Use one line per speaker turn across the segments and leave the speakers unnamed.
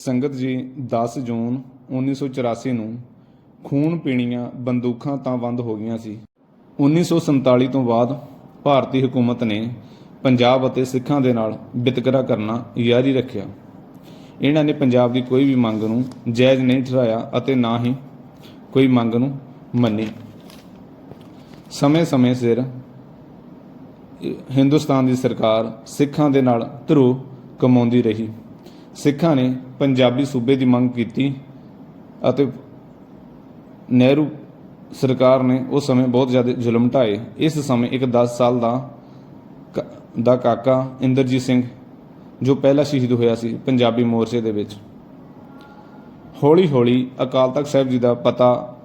ਸੰਗਤ ਜੀ 10 ਜੂਨ 1984 ਨੂੰ ਖੂਨ ਪੀਣੀਆਂ ਬੰਦੂਕਾਂ ਤਾਂ ਬੰਦ ਹੋ ਗਈਆਂ ਸੀ। 1947 ਤੋਂ ਬਾਅਦ ਭਾਰਤੀ ਹਕੂਮਤ ਨੇ ਪੰਜਾਬ ਅਤੇ ਸਿੱਖਾਂ ਦੇ ਨਾਲ ਵਿਤਕਰਾ ਕਰਨਾ ਜਾਰੀ ਰੱਖਿਆ। ਇਹਨਾਂ ਨੇ ਪੰਜਾਬ ਦੀ ਕੋਈ ਵੀ ਮੰਗ ਨੂੰ ਜਾਇਜ਼ ਨਹੀਂ ਠਹਿਰਾਇਆ ਅਤੇ ਨਾ ਹੀ ਕੋਈ ਮੰਗ ਨੂੰ ਮੰਨੀ। ਸਮੇਂ-ਸਮੇਂ ਸਿਰ ਹਿੰਦੁਸਤਾਨ ਦੀ ਸਰਕਾਰ ਸਿੱਖਾਂ ਦੇ ਨਾਲ ਧਰੂ ਕਮਾਉਂਦੀ ਰਹੀ। ਸਿੱਖਾਂ ਨੇ ਪੰਜਾਬੀ ਸੂਬੇ ਦੀ ਮੰਗ ਕੀਤੀ ਅਤੇ ਨਹਿਰੂ ਸਰਕਾਰ ਨੇ ਉਸ ਸਮੇਂ ਬਹੁਤ ਜ਼ਿਆਦਾ ਜ਼ੁਲਮ ਢਾਏ। ਇਸ ਸਮੇਂ ਇੱਕ 10 ਸਾਲ ਦਾ ਦਾ ਕਾਕਾ ਇੰਦਰਜੀਤ ਸਿੰਘ, ਜੋ ਪਹਿਲਾ ਸ਼ਹੀਦ ਹੋਇਆ ਸੀ ਪੰਜਾਬੀ ਮੋਰਚੇ ਦੇ ਵਿੱਚ। ਹੌਲੀ ਹੌਲੀ ਅਕਾਲ ਤਖਤ ਸਾਹਿਬ ਜੀ ਦਾ ਪਤਾ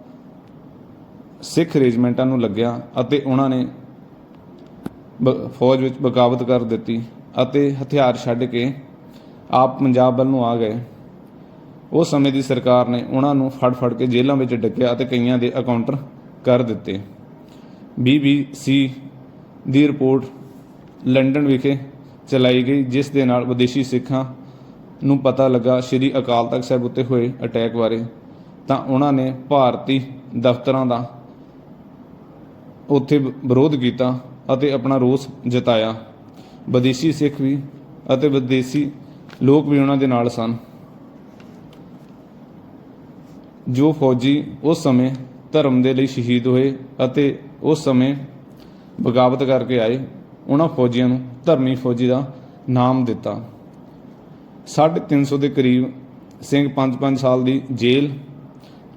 ਸਿੱਖ ਰੈਜੀਮੈਂਟਾਂ ਨੂੰ ਲੱਗਿਆ ਅਤੇ ਉਹਨਾਂ ਨੇ ਬ- ਫੌਜ ਵਿੱਚ ਬਗਾਵਤ ਕਰ ਦਿੱਤੀ ਅਤੇ ਹਥਿਆਰ ਛੱਡ ਕੇ ਆਪ ਪੰਜਾਬ ਵੱਲ ਨੂੰ ਆ ਗਏ। ਉਸ ਸਮੇਂ ਦੀ ਸਰਕਾਰ ਨੇ ਉਹਨਾਂ ਨੂੰ ਫੜ ਫੜ ਕੇ ਜੇਲ੍ਹਾਂ ਵਿੱਚ ਡੱਕਿਆ ਅਤੇ ਕਈਆਂ ਦੇ ਅਕਾਊਂਟਰ ਕਰ ਦਿੱਤੇ। BBC ਦੀ ਰਿਪੋਰਟ ਲੰਡਨ ਵਿਖੇ ਚਲਾਈ ਗਈ, ਜਿਸ ਦੇ ਨਾਲ ਵਿਦੇਸ਼ੀ ਸਿੱਖਾਂ ਨੂੰ ਪਤਾ ਲੱਗਾ, ਸ੍ਰੀ ਅਕਾਲ ਤਖਤ ਸਾਹਿਬ ਉੱਤੇ ਹੋਏ ਅਟੈਕ ਬਾਰੇ। ਤਾਂ ਉਹਨਾਂ ਨੇ ਭਾਰਤੀ ਦਫ਼ਤਰਾਂ ਦਾ ਉੱਥੇ ਵਿਰੋਧ ਕੀਤਾ ਅਤੇ ਆਪਣਾ ਰੋਸ ਜਤਾਇਆ। ਵਿਦੇਸ਼ੀ ਸਿੱਖ ਵੀ ਅਤੇ ਵਿਦੇਸ਼ੀ ਲੋਕ ਵੀ ਉਹਨਾਂ ਦੇ ਨਾਲ ਸਨ। ਜੋ ਫੌਜੀ ਉਸ ਸਮੇਂ ਧਰਮ ਦੇ ਲਈ ਸ਼ਹੀਦ ਹੋਏ ਅਤੇ ਉਸ ਸਮੇਂ ਬਗਾਵਤ ਕਰਕੇ ਆਏ, ਉਹਨਾਂ ਫੌਜੀਆਂ ਨੂੰ ਧਰਮੀ ਫੌਜੀ ਦਾ ਨਾਮ ਦਿੱਤਾ। 350 ਦੇ ਕਰੀਬ ਸਿੰਘ 5-5 ਸਾਲ ਦੀ ਜੇਲ੍ਹ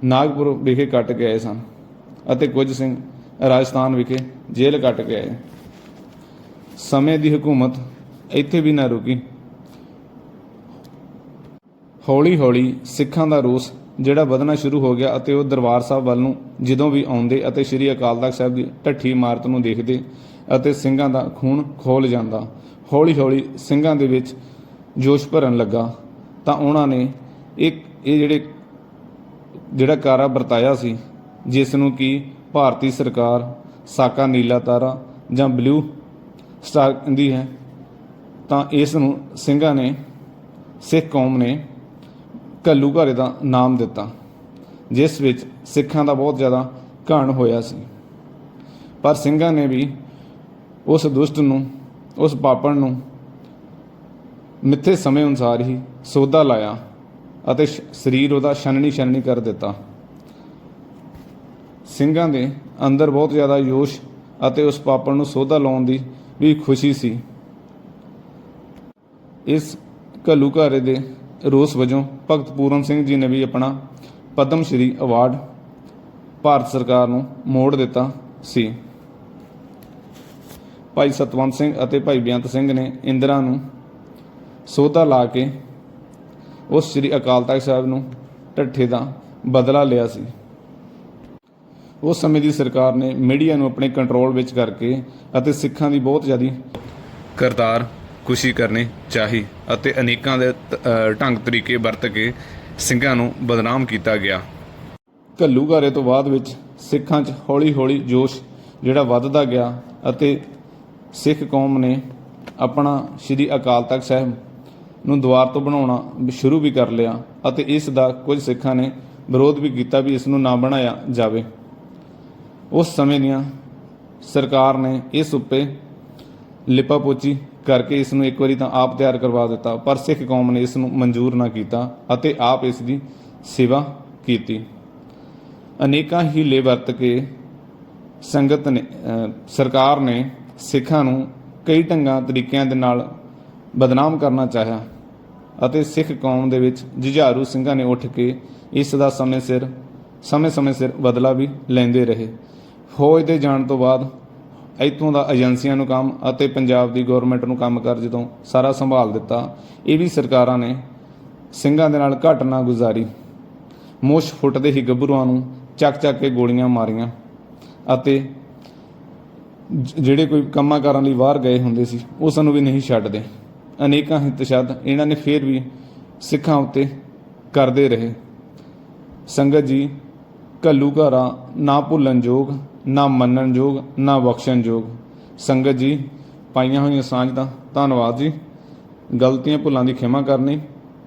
ਨਾਗਪੁਰ ਵਿਖੇ ਕੱਟ ਕੇ ਆਏ ਸਨ ਅਤੇ ਕੁਝ ਸਿੰਘ ਰਾਜਸਥਾਨ ਵਿਖੇ ਜੇਲ੍ਹ ਕੱਟ ਕੇ ਆਏ। ਸਮੇਂ ਦੀ ਹਕੂਮਤ ਇੱਥੇ ਵੀ ਨਾ ਰੁਕੀ। ਹੌਲੀ ਹੌਲੀ ਸਿੱਖਾਂ ਦਾ ਰੋਸ ਜਿਹੜਾ ਵਧਣਾ ਸ਼ੁਰੂ ਹੋ ਗਿਆ ਅਤੇ ਉਹ ਦਰਬਾਰ ਸਾਹਿਬ ਵੱਲ ਨੂੰ ਜਦੋਂ ਵੀ ਆਉਂਦੇ ਅਤੇ ਸ੍ਰੀ ਅਕਾਲ ਤਖਤ ਸਾਹਿਬ ਦੀ ਢੱਠੀ ਇਮਾਰਤ ਨੂੰ ਦੇਖਦੇ ਅਤੇ ਸਿੰਘਾਂ ਦਾ ਖੂਨ ਖੋਲ ਜਾਂਦਾ ਹੌਲੀ ਹੌਲੀ ਸਿੰਘਾਂ ਦੇ ਵਿੱਚ ਜੋਸ਼ ਭਰਨ ਲੱਗਾ, ਤਾਂ ਉਹਨਾਂ ਨੇ ਇੱਕ, ਇਹ ਜਿਹੜੇ, ਜਿਹੜਾ ਕਾਰਾ ਵਰਤਾਇਆ ਸੀ, ਜਿਸ ਨੂੰ ਕਿ ਭਾਰਤੀ ਸਰਕਾਰ ਸਾਕਾ ਨੀਲਾ ਤਾਰਾ ਜਾਂ ਬਲੂ ਸਟਾਰ ਕਹਿੰਦੀ ਹੈ, ਤਾਂ ਇਸ ਨੂੰ ਸਿੰਘਾਂ ਨੇ, ਸਿੱਖ ਕੌਮ ਨੇ ਘੱਲੂਘਾਰੇ ਦਾ ਨਾਮ ਦਿੱਤਾ, ਜਿਸ ਵਿੱਚ ਸਿੱਖਾਂ ਦਾ ਬਹੁਤ ਜ਼ਿਆਦਾ ਘਾਣ ਹੋਇਆ ਸੀ। ਪਰ ਸਿੰਘਾਂ ਨੇ ਵੀ ਉਸ ਦੁਸ਼ਟ ਨੂੰ, ਉਸ ਪਾਪਣ ਨੂੰ ਮਿੱਥੇ ਸਮੇਂ ਅਨੁਸਾਰ ਹੀ ਸੋਧਾ ਲਾਇਆ ਅਤੇ ਸਰੀਰ ਉਹਦਾ ਛਨਣੀ ਛਨਣੀ ਕਰ ਦਿੱਤਾ। ਸਿੰਘਾਂ ਦੇ ਅੰਦਰ ਬਹੁਤ ਜ਼ਿਆਦਾ ਜੋਸ਼ ਅਤੇ ਉਸ ਪਾਪਣ ਨੂੰ ਸੋਧਾ ਲਾਉਣ ਦੀ ਵੀ ਖੁਸ਼ੀ ਸੀ। ਇਸ ਘੱਲੂਘਾਰੇ ਦੇ ਰੋਸ ਵਜੋਂ ਭਗਤ ਪੂਰਨ ਸਿੰਘ ਜੀ ਨੇ ਵੀ ਆਪਣਾ ਪਦਮ ਸ਼੍ਰੀ ਅਵਾਰਡ ਭਾਰਤ ਸਰਕਾਰ ਨੂੰ ਮੋੜ ਦਿੱਤਾ ਸੀ। ਭਾਈ ਸਤਵੰਤ ਸਿੰਘ ਅਤੇ ਭਾਈ ਬੇਅੰਤ ਸਿੰਘ ਨੇ ਇੰਦਰਾ ਨੂੰ ਸੋਧਾ ਲਾ ਕੇ ਉਸ ਸ੍ਰੀ ਅਕਾਲ ਤਖਤ ਸਾਹਿਬ ਨੂੰ ਢੱਠੇ ਦਾ ਬਦਲਾ ਲਿਆ ਸੀ। ਉਸ ਸਮੇਂ ਦੀ ਸਰਕਾਰ ਨੇ ਮੀਡੀਆ ਨੂੰ ਆਪਣੇ ਕੰਟਰੋਲ ਵਿੱਚ ਕਰਕੇ ਅਤੇ ਸਿੱਖਾਂ ਦੀ ਬਹੁਤ ਜ਼ਿਆਦੀ ਕਰਤਾਰ ਖੁਸ਼ੀ ਕਰਨੀ ਚਾਹੀ ਅਤੇ ਅਨੇਕਾਂ ਦੇ ਢੰਗ ਤਰੀਕੇ ਵਰਤ ਕੇ ਸਿੰਘਾਂ ਨੂੰ ਬਦਨਾਮ ਕੀਤਾ ਗਿਆ। ਘੱਲੂਘਾਰੇ ਤੋਂ ਬਾਅਦ ਵਿੱਚ ਸਿੱਖਾਂ 'ਚ ਹੌਲੀ-ਹੌਲੀ ਜੋਸ਼ ਜਿਹੜਾ ਵੱਧਦਾ ਗਿਆ ਅਤੇ ਸਿੱਖ ਕੌਮ ਨੇ ਆਪਣਾ ਸ੍ਰੀ ਅਕਾਲ ਤਖਤ ਸਾਹਿਬ ਨੂੰ ਦੁਆਰ ਤੋਂ ਬਣਾਉਣਾ ਸ਼ੁਰੂ ਵੀ ਕਰ ਲਿਆ ਅਤੇ ਇਸ ਦਾ ਕੁਝ ਸਿੱਖਾਂ ਨੇ ਵਿਰੋਧ ਵੀ ਕੀਤਾ ਵੀ ਇਸ ਨੂੰ ਨਾ ਬਣਾਇਆ ਜਾਵੇ। ਉਸ ਸਮੇਂ ਦੀਆਂ ਸਰਕਾਰ ਨੇ ਇਸ ਉੱਤੇ ਲਿਪਾ ਪੋਚੀ ਕਰਕੇ ਇਸ ਨੂੰ ਇੱਕ ਵਾਰੀ ਤਾਂ ਆਪ ਤਿਆਰ ਕਰਵਾ ਦਿੱਤਾ। ਪਰ ਸਿੱਖ ਕੌਮ ਨੇ ਇਸ ਨੂੰ ਮਨਜ਼ੂਰ ਨਾ ਕੀਤਾ ਅਤੇ ਆਪ ਇਸ ਦੀ ਸੇਵਾ ਕੀਤੀ। ਅਨੇਕਾਂ ਹੀਲੇ ਵਰਤ ਕੇ ਸੰਗਤ ਨੇ ਸਰਕਾਰ ਨੇ ਸਿੱਖਾਂ ਨੂੰ ਕਈ ਢੰਗਾਂ, ਤਰੀਕਿਆਂ ਦੇ ਨਾਲ ਬਦਨਾਮ ਕਰਨਾ ਚਾਹਿਆ ਅਤੇ ਸਿੱਖ ਕੌਮ ਦੇ ਵਿੱਚ ਜੁਝਾਰੂ ਸਿੰਘਾਂ ਨੇ ਉੱਠ ਕੇ ਇਸ ਦਾ ਸਮੇਂ ਸਿਰ, ਸਮੇਂ-ਸਮੇਂ ਸਿਰ ਬਦਲਾ ਵੀ ਲੈਂਦੇ ਰਹੇ। ਫੌਜ ਦੇ ਜਾਣ ਤੋਂ ਬਾਅਦ ਇੱਥੋਂ ਦਾ ਏਜੰਸੀਆਂ ਨੂੰ ਕੰਮ ਅਤੇ ਪੰਜਾਬ ਦੀ ਗਵਰਨਮੈਂਟ ਨੂੰ ਕੰਮ ਕਰ ਜਦੋਂ ਸਾਰਾ ਸੰਭਾਲ ਦਿੱਤਾ। ਇਹ ਵੀ ਸਰਕਾਰਾਂ ਨੇ ਸਿੰਘਾਂ ਦੇ ਨਾਲ ਘੱਟ ਨਾ ਗੁਜ਼ਾਰੀ। ਮੁੱਛ ਫੁੱਟਦੇ ਹੀ ਗੱਭਰੂਆਂ ਨੂੰ ਚੱਕ ਚੱਕ ਕੇ ਗੋਲੀਆਂ ਮਾਰੀਆਂ ਅਤੇ ਜਿਹੜੇ ਕੋਈ ਕੰਮਾਂ ਕਾਰਾਂ ਲਈ ਬਾਹਰ ਗਏ ਹੁੰਦੇ ਸੀ ਉਸ ਨੂੰ ਵੀ ਨਹੀਂ ਛੱਡਦੇ। ਅਨੇਕਾਂ ਹੀ ਇਹਨਾਂ ਨੇ ਫੇਰ ਵੀ ਸਿੱਖਾਂ ਉੱਤੇ ਕਰਦੇ ਰਹੇ। ਸੰਗਤ ਜੀ, ਘੱਲੂ ਘਾਰਾ ਨਾ ਭੁੱਲਣ ਯੋਗ ਨਾ ਮੰਨਣ ਯੋਗ, ਨਾ ਬਖਸ਼ਣਯੋਗ ਸੰਗਤ ਜੀ, ਪਾਈਆਂ ਹੋਈਆਂ ਸਾਂਝ ਦਾ ਧੰਨਵਾਦ ਜੀ। ਗਲਤੀਆਂ ਭੁੱਲਾਂ ਦੀ ਖਿਮਾ ਕਰਨੀ,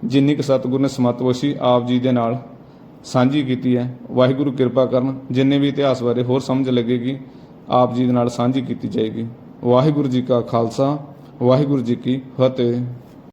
ਜਿੰਨੀ ਕੁ ਸਤਿਗੁਰ ਨੇ ਸਮਤ ਬਖਸ਼ੀ ਆਪ ਜੀ ਦੇ ਨਾਲ ਸਾਂਝੀ ਕੀਤੀ ਹੈ, ਵਾਹਿਗੁਰੂ ਕਿਰਪਾ ਕਰਨ, ਜਿੰਨੇ ਵੀ ਇਤਿਹਾਸ ਬਾਰੇ ਹੋਰ ਸਮਝ ਲੱਗੇਗੀ, ਆਪ ਜੀ ਦੇ ਨਾਲ ਸਾਂਝੀ ਕੀਤੀ ਜਾਏਗੀ। ਵਾਹਿਗੁਰੂ ਜੀ ਕਾ ਖਾਲਸਾ, ਵਾਹਿਗੁਰੂ ਜੀ ਕੀ ਫਤਿਹ।